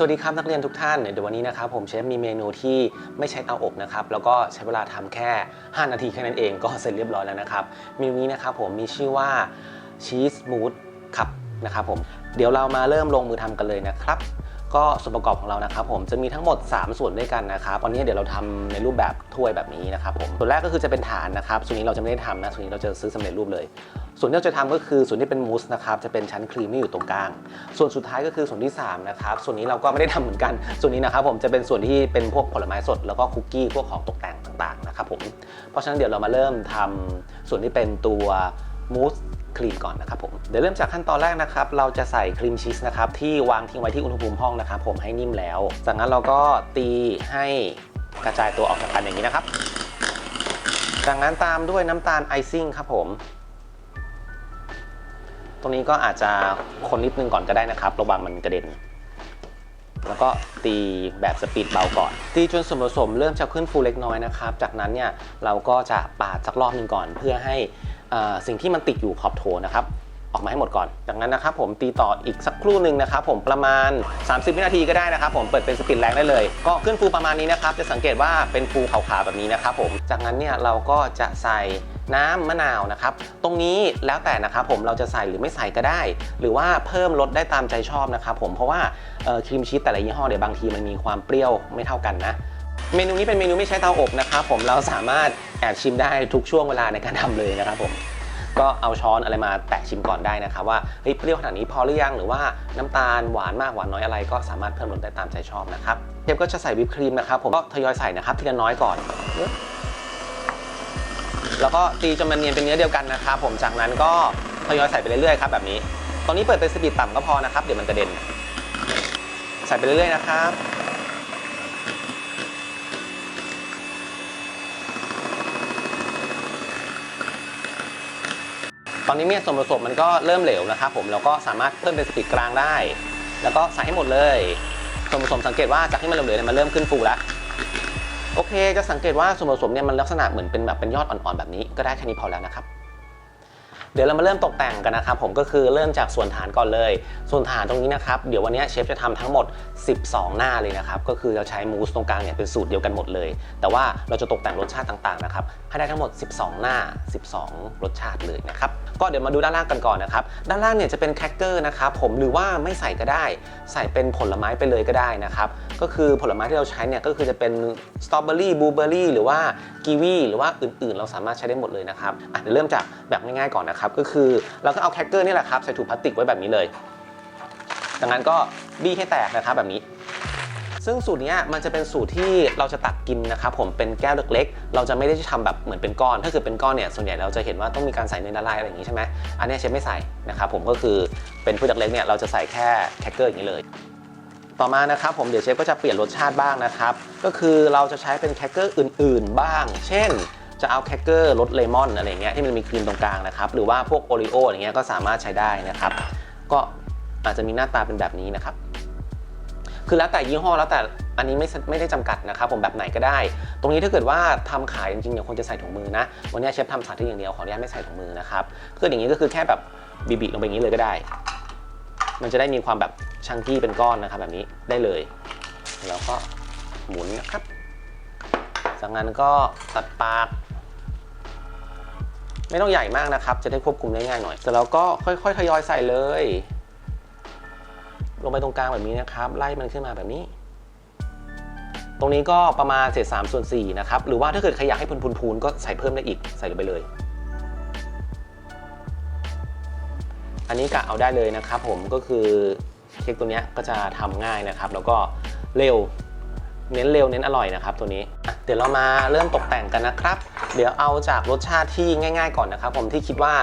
สวัสดีครับนักเรียนทุกท่านเดี๋ยววันนี้นะครับผมเชฟมีเมนูที่ไม่ใช้เตาอบนะครับแล้วก็ใช้เวลาทำแค่ 5 นาทีแค่นั้นเองก็เสร็จเรียบร้อยแล้วนะครับเมนูนี้นะครับผมมีชื่อว่าชีสมูดครับนะครับผมเดี๋ยวเรามาเริ่มลงมือทำกันเลยนะครับ ก็ส่วนประกอบของเรานะครับผมจะมีทั้งหมด 3 ส่วนด้วยกันนะครับวันนี้เดี๋ยวเราทำในรูปแบบถ้วยแบบนี้นะครับผมส่วนแรกก็คือจะเป็นฐานนะครับส่วนนี้เราจะไม่ได้ทำนะส่วนนี้เราจะซื้อสำเร็จรูปเลย ส่วนที่เราจะทำก็คือส่วนที่เป็นมูสนะครับจะเป็นชั้นครีมที่อยู่ตรงกลาง ส่วนสุดท้ายก็คือส่วนที่3นะครับส่วนนี้เราก็ไม่ได้ทำเหมือนกัน ส่วนนี้นะครับผมจะเป็นส่วนที่เป็นพวกผลไม้สดแล้วก็คุกกี้พวกของตกแต่งต่างๆนะครับผมเพราะฉะนั้นเดี๋ยวเรามาเริ่มทำส่วนที่เป็นตัวมูส ครีมก่อนนะครับผมเดี๋ยวเริ่มจากขั้นตอนแรกนะครับ เราจะใส่ครีมชีสนะครับที่วางทิ้งไว้ที่อุณหภูมิห้องนะครับผมให้นิ่มแล้ว จากนั้นเราก็ตีให้กระจายตัวออกจากกันอย่างนี้นะครับ จากนั้นตามด้วยน้ำตาลไอซิ่งครับผม ตรงนี้ก็อาจจะคนนิดนึงก่อนก็ได้นะครับ ระวังมันกระเด็น แล้วก็ตีแบบสปีดเบาก่อน ตีจนส่วนผสมเริ่มจะขึ้นฟูเล็กน้อยนะครับ จากนั้นเนี่ยเราก็จะปาดสักรอบหนึ่งก่อนเพื่อให้ สิ่งที่มันติดอยู่ขอบโถนะครับออกมาให้หมดก่อน จากนั้นนะครับผมตีต่ออีกสักครู่หนึ่งนะครับผมประมาณ 30 วินาทีก็ได้นะครับผมเปิดเป็นสปีดแรงได้เลย ก็ขึ้นฟูประมาณนี้นะครับ จะสังเกตว่าเป็นฟูขาวๆแบบนี้นะครับผมจากนั้นเนี่ยเราก็จะใส่น้ำมะนาวนะครับ ตรงนี้แล้วแต่นะครับผมเราจะใส่หรือไม่ใส่ก็ได้ หรือว่าเพิ่มรสได้ตามใจชอบนะครับผมเพราะว่าครีมชีสแต่ละยี่ห้อเนี่ยวบางทีมันมีความเปรี้ยวไม่เท่ากันนะ เมนูนี้เป็นเมนูไม่ใช้เตาอบนะครับผมเราสามารถแอบชิมได้ทุกช่วงเวลาในการทำเลยนะครับผมก็เอาช้อนอะไรมาแตะชิมก่อนได้นะครับว่าเฮ้ยเปรี้ยวขนาดนี้พอหรือยังหรือว่าน้ำตาลหวานมากหวานน้อยอะไร ก็สามารถเพิ่มรสได้ตามใจชอบนะครับเชฟก็จะใส่วิปครีมนะครับผมก็ทยอยใส่นะครับทีละน้อยก่อน แล้วก็ตีจนมันเนียนเป็นเนื้อเดียวกันนะครับผมจากนั้นก็ทยอยใส่ไปเรื่อยๆครับแบบนี้ ตอนนี้เปิดเป็นสปีดต่ำก็พอนะครับเดี๋ยวมันกระเด็นใส่ไปเรื่อยๆนะครับ ตอนนี้เมี่ยส่วนผสมมันก็เริ่มเหลวนะครับผมเราก็สามารถเพิ่มเป็นสปีดกลางได้ แล้วก็ใส่ให้หมดเลยส่วนผสมสังเกตว่าจากที่มันเหลวๆเนี่ยมันเริ่มขึ้นฟูแล้วโอเคจะสังเกตว่าส่วนผสมเนี่ยมันลักษณะเหมือนเป็นแบบเป็นยอดอ่อนๆแบบนี้ก็ได้แค่นี้พอแล้วนะครับ เดี๋ยวเรามาเริ่มตกแต่งกันนะครับผมก็คือเริ่มจากส่วนฐานก่อนเลย ส่วนฐานตรงนี้นะครับเดี๋ยววันนี้เชฟจะทำทั้งหมด 12 หน้าเลยนะครับก็คือเราใช้มูสตรงกลางเนี่ยเป็นสูตรเดียวกันหมดเลย แต่ว่าเราจะตกแต่งรสชาติต่างๆนะครับให้ได้ทั้งหมด 12 หน้า 12 รสชาติเลยนะครับก็เดี๋ยวมาดูด้านล่างกันก่อนนะครับด้านล่างเนี่ยจะเป็นแครกเกอร์นะครับผมหรือว่าไม่ใส่ก็ได้ ใส่เป็นผลไม้ไปเลยก็ได้นะครับก็คือผลไม้ที่เราใช้เนี่ยก็คือจะเป็นสตรอเบอรี่บลูเบอรี่หรือว่ากีวีหรือว่าอื่นๆ เราสามารถใช้ได้หมดเลยนะครับอะเดี๋ยวเริ่มจากแบบง่ายๆก่อนนะครับก็คือเราก็เอาแครกเกอร์นี่แหละครับใส่ถุงพลาสติกไว้แบบนี้เลย ดังนั้นก็บี้ให้แตกนะครับแบบนี้ซึ่งสูตรนี้มันจะเป็นสูตรที่เราจะตักกินนะครับผมเป็นแก้วเล็กๆ เราจะไม่ได้ทำแบบเหมือนเป็นก้อน ถ้าเกิดเป็นก้อนเนี่ยส่วนใหญ่เราจะเห็นว่าต้องมีการใส่เนยละลายอะไรอย่างนี้ใช่ไหมอันนี้เชฟไม่ใส่นะครับผมก็คือเป็นพืชเล็กๆเนี่ยเราจะใส่แค่แครกเกอร์อย่างนี้เลย ต่อมานะครับผมเดี๋ยวเชฟก็จะเปลี่ยนรสชาติบ้างนะครับก็คือเราจะใช้เป็นแครกเกอร์อื่น ๆ บ้าง เช่น จะเอาแครกเกอร์รสเลมอนอะไรเงี้ยที่มันมีครีมตรงกลางนะครับหรือว่าพวกโอรีโออะไรเงี้ยก็สามารถใช้ได้นะครับ ก็อาจจะมีหน้าตาเป็นแบบนี้นะครับ คือแล้วแต่ยี่ห้อแล้วแต่อันนี้ไม่ไม่ได้จำกัดนะครับผมแบบไหนก็ได้ ตรงนี้ถ้าเกิดว่าทำขายจริงๆเนี่ยควรจะใส่ถุงมือนะ วันนี้เชฟทำสาธิตอย่างเดียวขออนุญาตไม่ใส่ถุงมือนะครับคืออย่างนี้ก็คือแค่แบบบีบๆลงไปอย่างนี้เลยก็ได้ มันจะได้มีความแบบชังกี้เป็นก้อนนะครับแบบนี้ได้เลยแล้วก็หมุนนะครับจากนั้นก็ตัดปาก ไม่ต้องใหญ่มากนะครับ จะได้ควบคุมได้ง่ายหน่อยเสร็จแล้วก็ค่อยๆทยอยใส่เลย ลงไปตรงกลางแบบนี้นะครับ ไล่มันขึ้นมาแบบนี้ ตรงนี้ก็ประมาณเศษ3ส่วน4นะครับ หรือว่าถ้าเกิดใครอยากให้พูนๆก็ใส่เพิ่มได้อีกใส่ลงไปเลย อันนี้กะเอาได้เลยนะครับผมก็คือเค้กตัวนี้ก็จะทำง่ายนะครับ แล้วก็เร็วเน้นเร็วเน้นอร่อยนะครับ ตัวนี้ ดี๋ยวเรามาเริ่มตกแต่งกันนะครับ เดี๋ยวเอาจากรสชาติที่ง่ายๆก่อนนะครับ ผมที่คิดว่า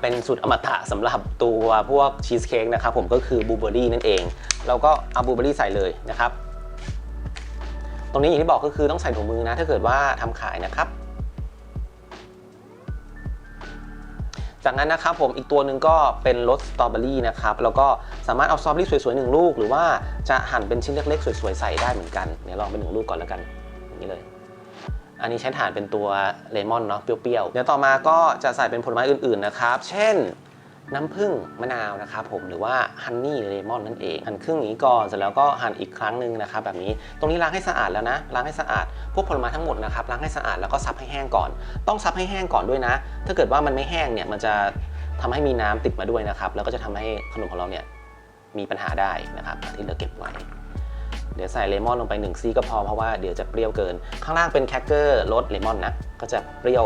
เป็นสูตรอมตะสำหรับตัวพวกชีสเค้กนะครับผมก็คือบลูเบอร์รี่นั่นเอง เราก็เอาบลูเบอร์รี่ใส่เลยนะครับ ตรงนี้อย่างที่บอกก็คือต้องใส่ถุงมือนะ ถ้าเกิดว่าทำขายนะครับ จากนั้นนะครับผมอีกตัวหนึ่งก็เป็นรสสตรอเบอรี่นะครับแล้วก็สามารถเอาสตรอเบอรี่สวยๆหนึ่งลูก หรือว่าจะหั่นเป็นชิ้นเล็กๆ สวยๆใส่ได้เหมือนกันเดี๋ยวลองเป็นหนึ่งลูกก่อนแล้วกัน อย่างนี้เลย อันนี้ใช้ฐานเป็นตัวเลมอนเนาะเปรี้ยวๆ เดี๋ยวต่อมาก็จะใส่เป็นผลไม้อื่นๆนะครับ เช่นน้ำผึ้งมะนาวนะครับผมหรือว่าฮันนี่เลมอนนั่นเองหั่นครึ่งนี้ก่อนเสร็จแล้วก็หั่นอีกครั้งหนึ่งนะครับแบบนี้ตรงนี้ล้างให้สะอาดแล้วนะล้างให้สะอาด พวกผลไม้ทั้งหมดนะครับล้างให้สะอาดแล้วก็ซับให้แห้งก่อน ต้องซับให้แห้งก่อนด้วยนะ ถ้าเกิดว่ามันไม่แห้งเนี่ยมันจะทำให้มีน้ำติดมาด้วยนะครับแล้วก็จะทำให้ขนมของเราเนี่ยมีปัญหาได้นะครับที่เหลือเก็บไว้ เดี๋ยวใส่เลมอนลงไป1ซี่ก็พอเพราะว่าเดี๋ยวจะเปรี้ยวเกิน ข้างล่างเป็นแครกเกอร์รสเลมอนนะก็จะเปรี้ยว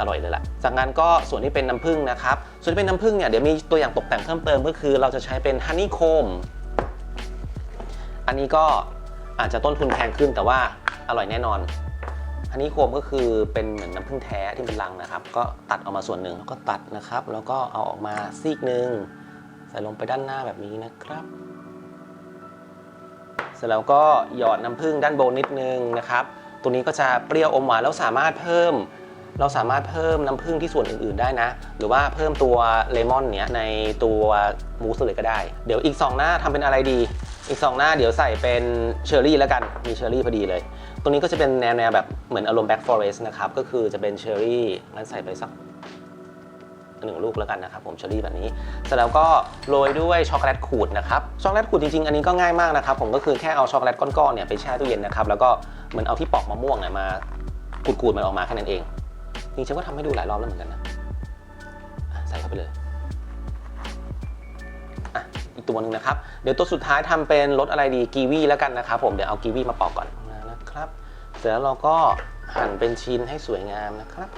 อร่อยเลยล่ะจากนั้นก็ส่วนที่เป็นน้ำผึ้งนะครับ ส่วนที่เป็นน้ำผึ้งเนี่ยเดี๋ยวมีตัวอย่างตกแต่งเพิ่มเติมก็คือเราจะใช้เป็นฮันนี่โคม อันนี้ก็อาจจะต้นทุนแพงขึ้นแต่ว่าอร่อยแน่นอนฮันนี่โคมก็คือเป็นเหมือนน้ำผึ้งแท้ที่เป็นรังนะครับ ก็ตัดออกมาส่วนหนึ่งแล้วก็ตัดนะครับ แล้วก็เอาออกมาซีกหนึ่งใส่ลงไปด้านหน้าแบบนี้นะครับ ร็จแล้วก็หยอดน้ำผึ้งด้านบนนิดนึงนะครับตัวนี้ก็จะเปรี้ยวอมหวานแล้วสามารถเพิ่ม เราสามารถเพิ่มน้ำผึ้งที่ส่วนอื่นๆได้นะ หรือว่าเพิ่มตัวเลมอนเนี้ยในตัวมูสเลยก็ได้ เดี๋ยวอีก 2 หน้าทำเป็นอะไรดี อีก 2 หน้าเดี๋ยวใส่เป็นเชอร์รี่แล้วกันมีเชอร์รี่พอดีเลย ตัวนี้ก็จะเป็นแนวแนวแบบเหมือนอารมณ์แบ็กฟอเรสต์นะครับก็คือจะเป็นเชอร์รี่งั้นใส่ไปสัก หนึ่งลูกแล้วกันนะครับผมเชอรี่แบบนี้เสร็จแล้วก็โรยด้วยช็อกโกแลตขูดนะครับช็อกโกแลตขูดจริงๆ อันนี้ก็ง่ายมากนะครับผมก็คือแค่เอาช็อกโกแลตก้อนๆเนี่ยไปแช่ตู้เย็นนะครับแล้วก็เหมือนเอาที่ปอกมะม่วงเนี่ยมาขูดๆมันออกมาแค่นั้นเองจริงๆก็ทำให้ดูหลายรอบแล้วเหมือนกันนะใส่เข้าไปเลยอะอีกตัวหนึ่งนะครับ เดี๋ยวตัวสุดท้ายทำเป็นรสอะไรดีกีวีแล้วกันนะครับผมเดี๋ยวเอากีวีมาปอกก่อนนะครับ เสร็จแล้วเราก็หั่นเป็นชิ้นให้สวยงามนะครับ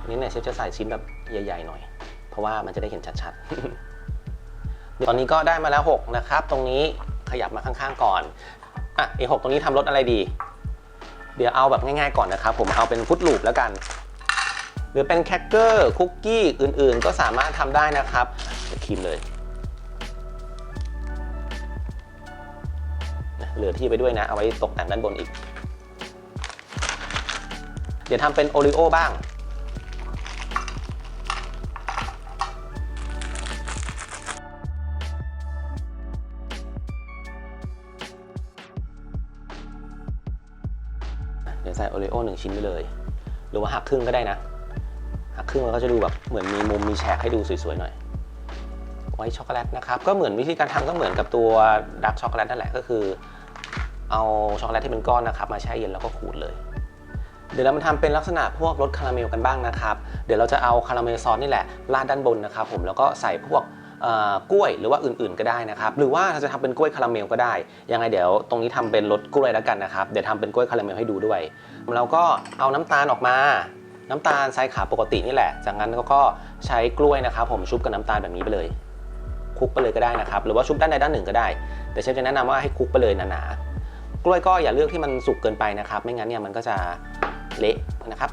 อันนี้เนี่ยเชฟจะใส่ชิ้นแบบ ใหญ่ๆหน่อย เพราะว่ามันจะได้เห็นชัดๆเดี๋ยวตอนนี้ก็ได้มาแล้ว 6 นะครับ ตรงนี้ขยับมาข้างๆก่อนอะเอหกตรงนี้ทำรสอะไรดี เดี๋ยวเอาแบบง่ายๆก่อนนะครับ ผมเอาเป็นฟุตลูปแล้วกัน หรือเป็นแครกเกอร์คุกกี้อื่นๆ ก็สามารถทำได้นะครับเดี๋ยวครีมเลยเหลือที่ไปด้วยนะ เอาไว้ตกแต่งด้านบนอีก เดี๋ยวทำเป็นโอริโอบ้าง ดี๋ยวใส่โอรีโอหนึ่งชิ้นไปเลย หรือว่าหักครึ่งก็ได้นะ หักครึ่งมันก็จะดูแบบเหมือนมีมุมมีแฉกให้ดูสวยๆหน่อย ไว้ช็อกโกแลตนะครับ ก็เหมือนวิธีการทำก็เหมือนกับตัวดาร์กช็อกโกแลตนั่นแหละก็คือ เอาช็อกโกแลตที่เป็นก้อนนะครับมาแช่เย็นแล้วก็ขูดเลยเดี๋ยวเรามาทำเป็นลักษณะพวกรสคาราเมลกันบ้างนะครับ เดี๋ยวเราจะเอาคาราเมลซอสนี่แหละราดด้านบนนะครับผมแล้วก็ใส่พวก กล้วยหรือว่าอื่นๆก็ได้นะครับ หรือว่าเราจะทำเป็นกล้วยคาราเมลก็ได้ ยังไงเดี๋ยวตรงนี้ทำเป็นรสกล้วยแล้วกันนะครับ เดี๋ยวทำเป็นกล้วยคาราเมลให้ดูด้วย เราก็เอาน้ำตาลออกมา น้ำตาลทรายขาวปกตินี่แหละ จากนั้นเราก็ใช้กล้วยนะครับ ผมชุบกับน้ำตาลแบบนี้ไปเลยคลุกไปเลยก็ได้นะครับ หรือว่าชุบด้านใดด้านหนึ่งก็ได้ แต่เชฟจะแนะนำว่าให้คลุกไปเลยหนาๆ กล้วยก็อย่าเลือกที่มันสุกเกินไปนะครับ ไม่งั้นเนี่ยมันก็จะเละนะครับ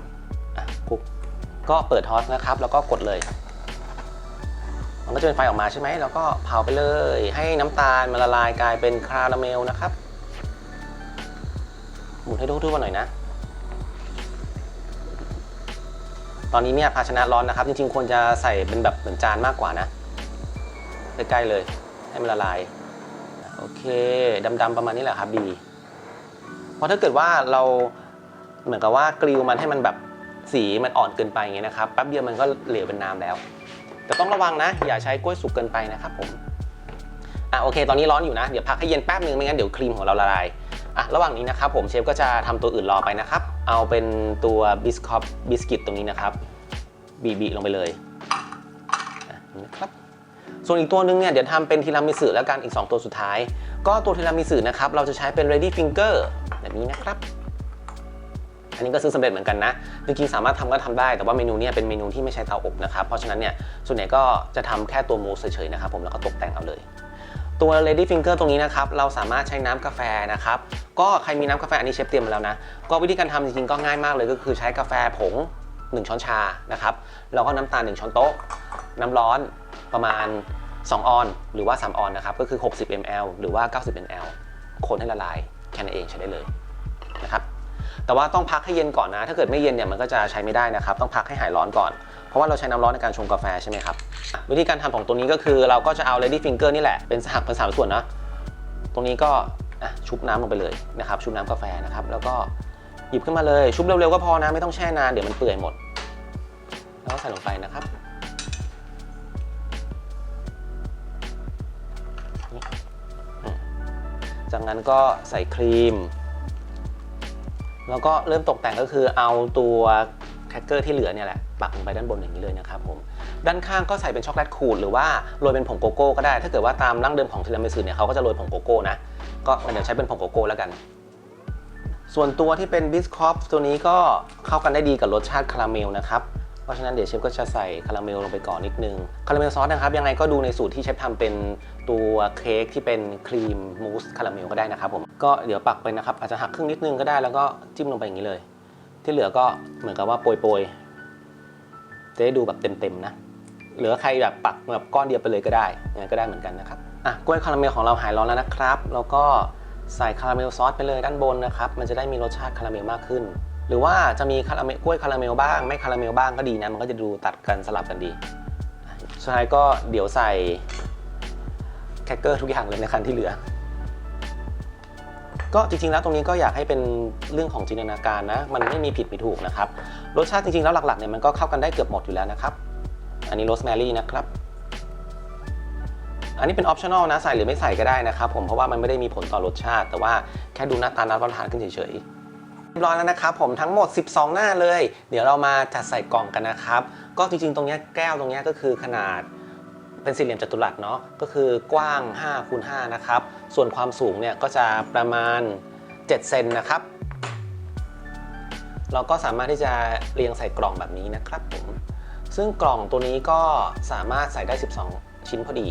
อะคลุกก็เปิดทอสนะครับ แล้วก็กดเลย มันก็จะเป็นไฟออกมาใช่ไหมแล้วก็เผาไปเลย ให้น้ำตาลมันละลายกลายเป็นคาราเมลนะครับ หมุนให้ทั่วๆหน่อยนะ ตอนนี้เนี่ยภาชนะร้อนนะครับ จริงๆควรจะใส่เป็นแบบเหมือนจานมากกว่านะใกล้ๆเลย ให้มันละลาย โอเคดำๆประมาณนี้แหละครับดีเพราะถ้าเกิดว่าเราเหมือนกับว่ากริวมันให้มันแบบสีมันอ่อนเกินไปอย่างเงี้ยนะครับแป๊บเดียวมันก็เหลวเป็นน้ำแล้ว แต่ต้องระวังนะ อย่าใช้กล้วยสุกเกินไปนะครับผมอะโอเค ตอนนี้ร้อนอยู่นะ เดี๋ยวพักให้เย็นแป๊บนึงไม่งั้นเดี๋ยวครีมของเราละลายอะระหว่างนี้นะครับผมเชฟก็จะทำตัวอื่นรอไปนะครับ เอาเป็นตัวบิสคอปบิสกิตตรงนี้นะครับบีบีลงไปเลยนะครับส่วนอีกตัวหนึงเนี่ยเดี๋ยวทำเป็นทีรามิสุแล้วกันอีก 2 ตัวสุดท้าย ก็ตัวทีรามิสุนะครับเราจะใช้เป็น ready finger แบบนี้นะครับ อันนี้ก็ซื้อสำเร็จเหมือนกันนะ จริงๆสามารถทำก็ทำได้ แต่ว่าเมนูเนี้เป็นเมนูที่ไม่ใช้เตาอบนะครับ เพราะฉะนั้นเนี่ยส่วนใหญ่ก็จะทำแค่ตัวมูสเฉยๆนะครับผมแล้วก็ตกแต่งเอาเลย ตัว lady finger ตรงนี้นะครับเราสามารถใช้น้ำกาแฟนะครับก็ใครมีน้ำกาแฟอันนี้เชฟเตรียมมาแล้วนะก็วิธีการทำจริงๆก็ง่ายมากเลยก็คือใช้กาแฟผง 1 ช้อนชานะครับแล้วก็น้ำตาล 1 ช้อนโต๊ะ น้ำร้อนประมาณ 2 ออน หรือว่า 3 ออนนะครับก็คือ 60 ml หรือว่า 90 ml คนให้ละลายแค่นั้นเองใช้ได้เลยนะครับ แต่ว่าต้องพักให้เย็นก่อนนะ ถ้าเกิดไม่เย็นเนี่ยมันก็จะใช้ไม่ได้นะครับ ต้องพักให้หายร้อนก่อน เพราะว่าเราใช้น้ำร้อนในการชงกาแฟใช่ไหมครับ วิธีการทำของตัวนี้ก็คือเราก็จะเอา lady finger นี่แหละเป็นสหักเป็นสามส่วนนะ ตรงนี้ก็ชุบน้ำลงไปเลยนะครับ ชุบน้ำกาแฟนะครับ แล้วก็หยิบขึ้นมาเลย ชุบเร็วๆก็พอนะ ไม่ต้องแช่นาน เดี๋ยวมันเปื่อยหมด แล้วก็ใส่ลงไปนะครับจากนั้นก็ใส่ครีม แล้วก็เริ่มตกแต่งก็คือเอาตัวแครกเกอร์ที่เหลือเนี่ยแหละปักลงไปด้านบนอย่างนี้เลยนะครับผมด้านข้างก็ใส่เป็นช็อกโกแลตขูดหรือว่าโรยเป็นผงโกโก้ก็ได้ ถ้าเกิดว่าตามร่างเดิมของทีรามิสุเนี่ยเขาก็จะโรยผงโกโก้นะก็เดี๋ยวใช้เป็นผงโกโก้แล้วกัน ส่วนตัวที่เป็นบิสคอฟตัวนี้ก็เข้ากันได้ดีกับรสชาติคาราเมลนะครับ เพราะฉะนั้นเดี๋ยวเชฟก็จะใส่คาราเมลลงไปก่อนนิดนึง คาราเมลซอสนะครับ ยังไงก็ดูในสูตรที่เชฟทำเป็นตัวเค้กที่เป็นครีมมูสคาราเมลก็ได้นะครับผม ก็เดี๋ยวปักไปนะครับ อาจจะหักครึ่งนิดนึงก็ได้แล้วก็จิ้มลงไปอย่างนี้เลย ที่เหลือก็เหมือนกับว่าโปรยๆจะได้ดูแบบเต็มๆนะหรือใครแบบปักแบบก้อนเดียวไปเลยก็ได้ยังไงก็ได้เหมือนกันนะครับอะกล้วยคาราเมลของเราหายร้อนแล้วนะครับ แล้วก็ใส่คาราเมลซอสไปเลยด้านบนนะครับ มันจะได้มีรสชาติคาราเมลมากขึ้น หรือว่าจะมีคาราเมลกล้วยคาราเมลบ้าง ไม่คาราเมลบ้างก็ดีนะ มันก็จะดูตัดกันสลับกันดีสุดท้ายก็เดี๋ยวใส่แครกเกอร์ทุกอย่างเลยในคันที่เหลือ ก็จริงๆแล้วตรงนี้ก็อยากให้เป็นเรื่องของจินตนาการนะ มันไม่มีผิดมีถูกนะครับ รสชาติจริงๆแล้วหลักๆเนี่ยมันก็เข้ากันได้เกือบหมดอยู่แล้วนะครับ อันนี้โรสแมรี่นะครับ อันนี้เป็นออปชั่นอลนะใส่หรือไม่ใส่ก็ได้นะครับผมเพราะว่ามันไม่ได้มีผลต่อรสชาติ แต่ว่าแค่ดูหน้าตาน่ารับประทานขึ้นเฉยๆ รียบร้อยแล้วนะครับผมทั้งหมด 12 หน้าเลย เดี๋ยวเรามาจัดใส่กล่องกันนะครับ ก็จริงๆ ตรงนี้แก้วตรงนี้ก็คือขนาดเป็นสี่เหลี่ยมจัตุรัสเนาะก็คือกว้าง5คูณ5นะครับ ส่วนความสูงเนี่ยก็จะประมาณ 7 เซนนะครับ เราก็สามารถที่จะเรียงใส่กล่องแบบนี้นะครับผมซึ่งกล่องตัวนี้ก็สามารถใส่ได้ 12 ชิ้นพอดี